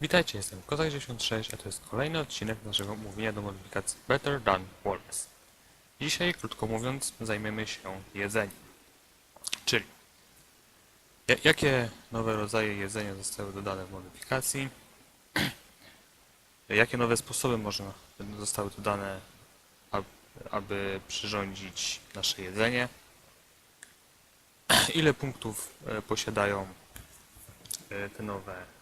Witajcie, jestem Kozak96, a to jest kolejny odcinek naszego mówienia do modyfikacji Better Than Walrus. Dzisiaj, krótko mówiąc, zajmiemy się jedzeniem. Czyli, ja- jakie nowe rodzaje jedzenia zostały dodane w modyfikacji, jakie nowe sposoby można zostały dodane, ab- aby przyrządzić nasze jedzenie, ile punktów e, posiadają e, te nowe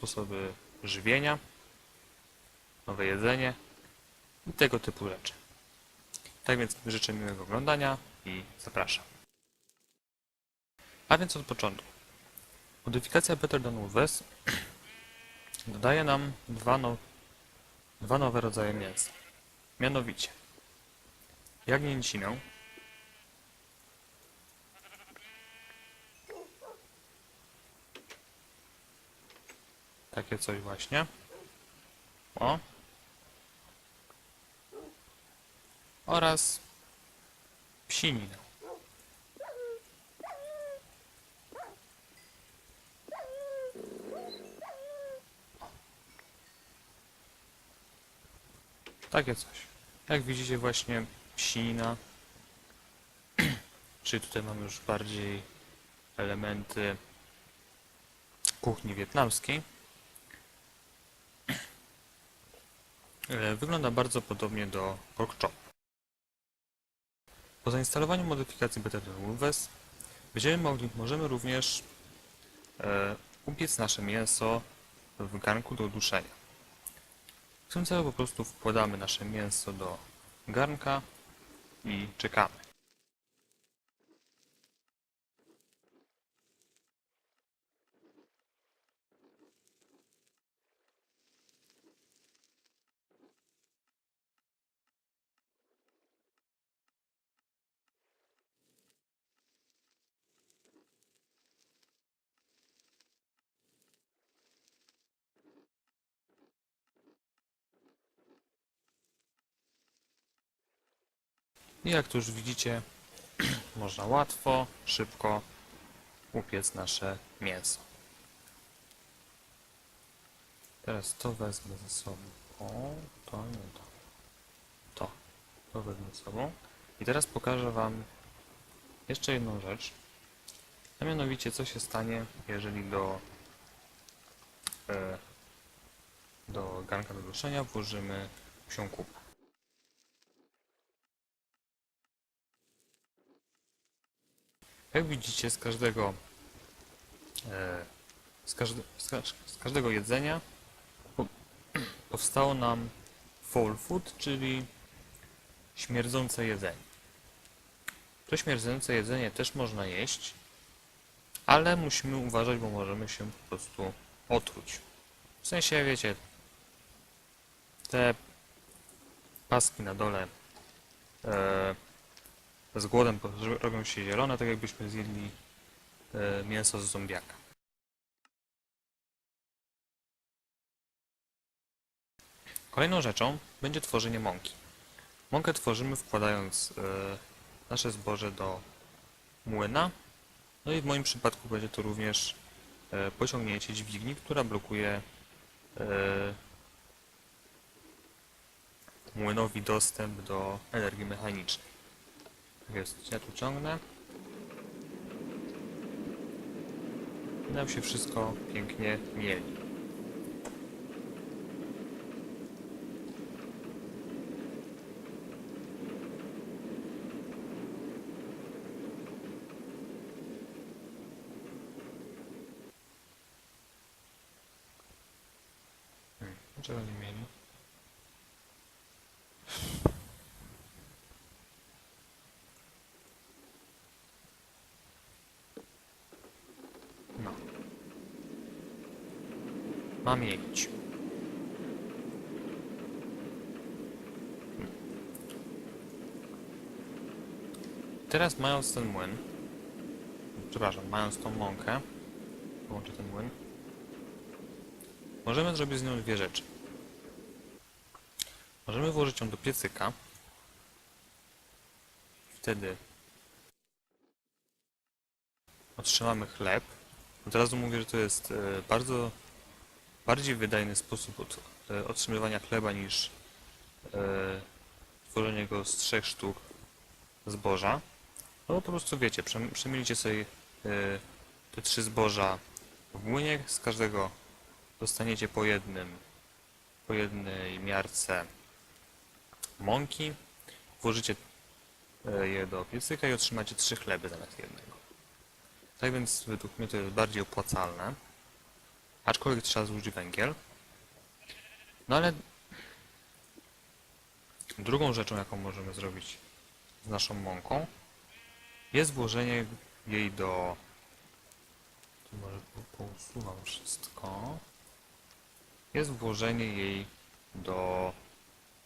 sposoby żywienia, nowe jedzenie i tego typu rzeczy. Tak więc życzę miłego oglądania i zapraszam. A więc od początku. Modyfikacja Better Than Wolves dodaje nam dwa, no, dwa nowe rodzaje mięsa. Mianowicie jagnięcinę Takie coś właśnie. O. Oraz psininę. Takie coś. Jak widzicie właśnie psinina. Czyli tutaj mamy już bardziej elementy kuchni wietnamskiej. Wygląda bardzo podobnie do pork chop. Po zainstalowaniu modyfikacji Than Wolves będziemy mogli, możemy również e, upiec nasze mięso w garnku do duszenia. W tym celu po prostu wkładamy nasze mięso do garnka i czekamy. I jak tu już widzicie, można łatwo, szybko upiec nasze mięso. Teraz to wezmę ze sobą. O, to nie to. To. To wezmę ze sobą. I teraz pokażę Wam jeszcze jedną rzecz. A mianowicie, co się stanie, jeżeli do, e, do garnka do duszenia włożymy psią kupę. Jak widzicie, z każdego e, z, każde, z, każ- z każdego jedzenia po, powstało nam foul food, czyli śmierdzące jedzenie. To śmierdzące jedzenie też można jeść, ale musimy uważać, bo możemy się po prostu otruć. W sensie, wiecie, te paski na dole e, z głodem robią się zielone, tak jakbyśmy zjedli e, mięso z zombiaka. Kolejną rzeczą będzie tworzenie mąki. Mąkę tworzymy wkładając e, nasze zboże do młyna. No i w moim przypadku będzie to również e, pociągnięcie dźwigni, która blokuje młynowi dostęp do energii mechanicznej. Jest, ja tu ciągnę. Nam się wszystko pięknie mieli. Hmm, Dlaczego nie mieli? No. Ma mieć. Teraz mając ten młyn, przepraszam, mając tą mąkę, połączę ten młyn, możemy zrobić z nią dwie rzeczy. Możemy włożyć ją do piecyka. Wtedy otrzymamy chleb. Od razu mówię, że to jest e, bardzo bardziej wydajny sposób od, e, otrzymywania chleba niż e, tworzenie go z trzech sztuk zboża. No po prostu wiecie, przem- przemielicie sobie e, te trzy zboża w młynie, z każdego dostaniecie po jednym, po jednej miarce mąki, włożycie e, je do piecyka i otrzymacie trzy chleby zamiast jednego. Tak więc według mnie to jest bardziej opłacalne, aczkolwiek trzeba zużyć węgiel. No ale drugą rzeczą, jaką możemy zrobić z naszą mąką, jest włożenie jej do... Tu może po- pousuwam wszystko. Jest włożenie jej do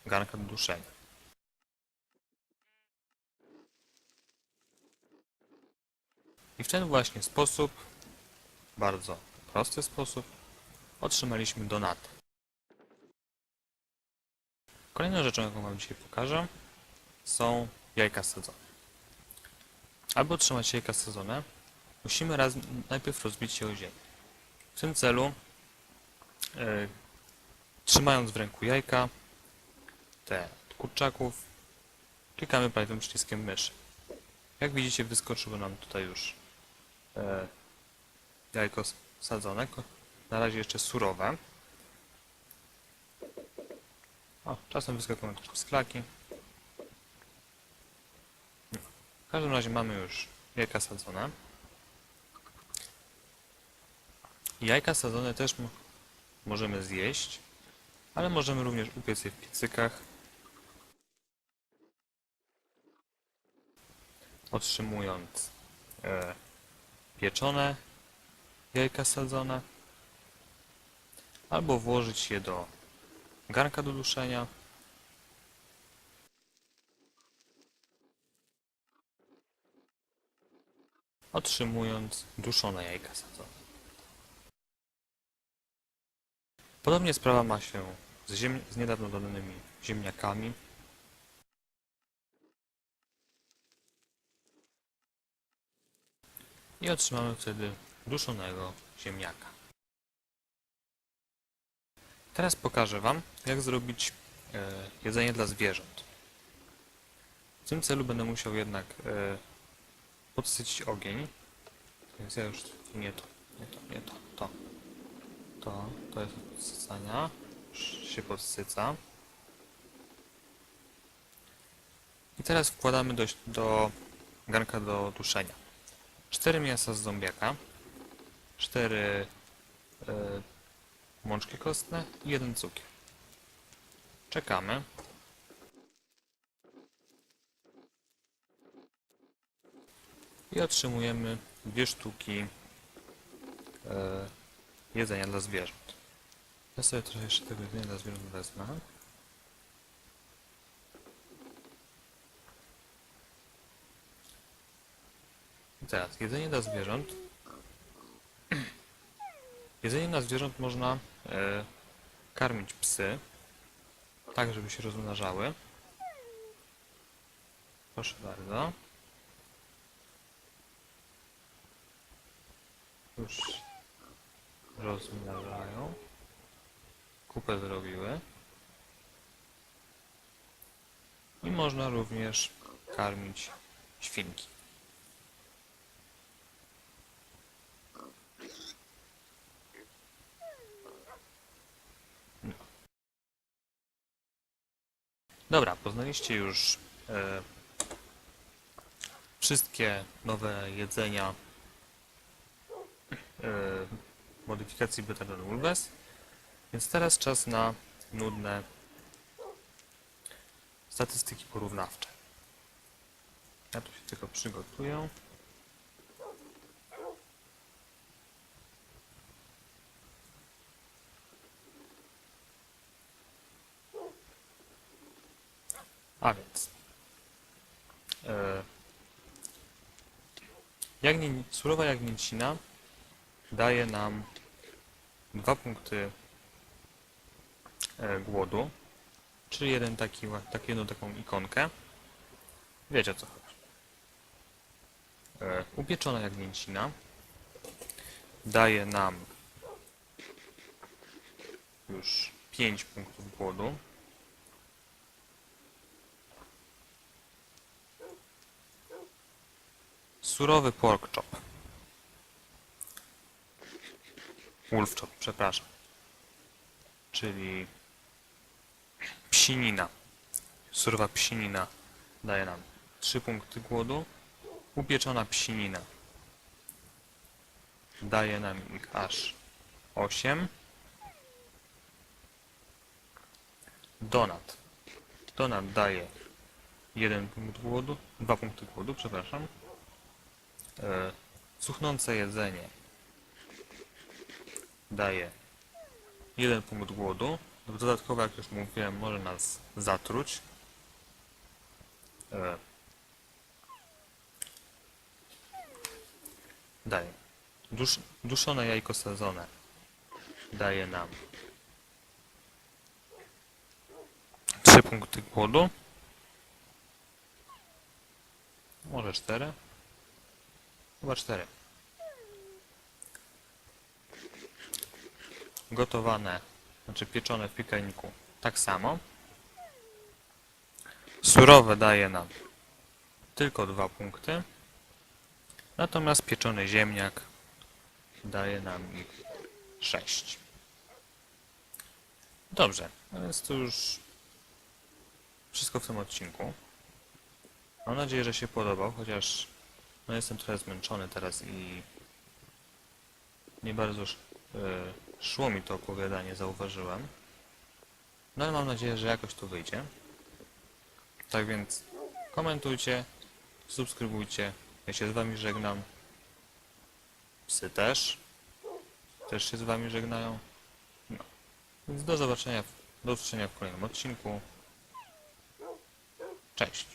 garnka do duszenia. I w ten właśnie sposób, bardzo prosty sposób, otrzymaliśmy donatę. Kolejną rzeczą, jaką Wam dzisiaj pokażę, są jajka sadzone. Aby otrzymać jajka sadzone, musimy raz, najpierw rozbić je o ziemię. W tym celu, e, trzymając w ręku jajka, te kurczaków, klikamy prawym przyciskiem myszy. Jak widzicie, wyskoczyło nam tutaj już e, jajko sadzone, na razie jeszcze surowe. O, czasem wyskakują też sklaki. W każdym razie mamy już jajka sadzone. Jajka sadzone też mo- możemy zjeść, ale możemy również upiec je w piecykach. Otrzymując e, pieczone jajka sadzone, albo włożyć je do garnka do duszenia. Otrzymując duszone jajka sadzone. Podobnie sprawa ma się z, z niedawno dodanymi ziemniakami. I otrzymamy wtedy duszonego ziemniaka. Teraz pokażę Wam, jak zrobić e, jedzenie dla zwierząt. W tym celu będę musiał jednak e, podsycić ogień. Więc ja już nie to, nie to, nie to, to. To, to jest od podsycania. Już się podsyca. I teraz wkładamy do, do garnka do duszenia. Cztery mięsa z zombiaka. Cztery e, mączki kostne i jeden cukier. Czekamy. I otrzymujemy dwie sztuki e, jedzenia dla zwierząt. Ja sobie trochę jeszcze tego jedzenia dla zwierząt wezmę. I teraz, jedzenie dla zwierząt. Jedzenie dla zwierząt można e, karmić psy, tak żeby się rozmnażały. Proszę bardzo. Już rozmnażają. Kupę zrobiły. I można również karmić świnki. Dobra, poznaliście już e, wszystkie nowe jedzenia e, modyfikacji Beta Ulves, więc teraz czas na nudne statystyki porównawcze. Ja tu się tylko przygotuję. A więc. E, jagnię, surowa jagnięcina daje nam dwa punkty e, głodu, czyli jeden taki, tak, jedną taką ikonkę. Wiecie o co chodzi. E, upieczona jagnięcina daje nam już 5 punktów głodu. Surowy pork chop. Wolf chop, przepraszam. Czyli psinina. Surowa psinina daje nam 3 punkty głodu. Upieczona psinina daje nam ich aż 8. Donat. Donat daje 1 punkt głodu, 2 punkty głodu, przepraszam. E, cuchnące jedzenie daje 1 punkt głodu. Dodatkowo, jak już mówiłem, może nas zatruć. E, daje. Dusz, duszone jajko sadzone daje nam 3 punkty głodu. Może 4. Chyba 4. Gotowane, znaczy pieczone w piekarniku tak samo. Surowe daje nam tylko 2 punkty. Natomiast pieczony ziemniak daje nam ich 6. Dobrze, a więc to już wszystko w tym odcinku. Mam nadzieję, że się podobał, chociaż no jestem trochę zmęczony teraz i nie bardzo sz- e, szło mi to opowiadanie, zauważyłem. No ale mam nadzieję, że jakoś to wyjdzie. Tak więc komentujcie, subskrybujcie. Ja się z Wami żegnam. Psy też. Też się z Wami żegnają. No. Więc do zobaczenia, do usłyszenia w kolejnym odcinku. Cześć.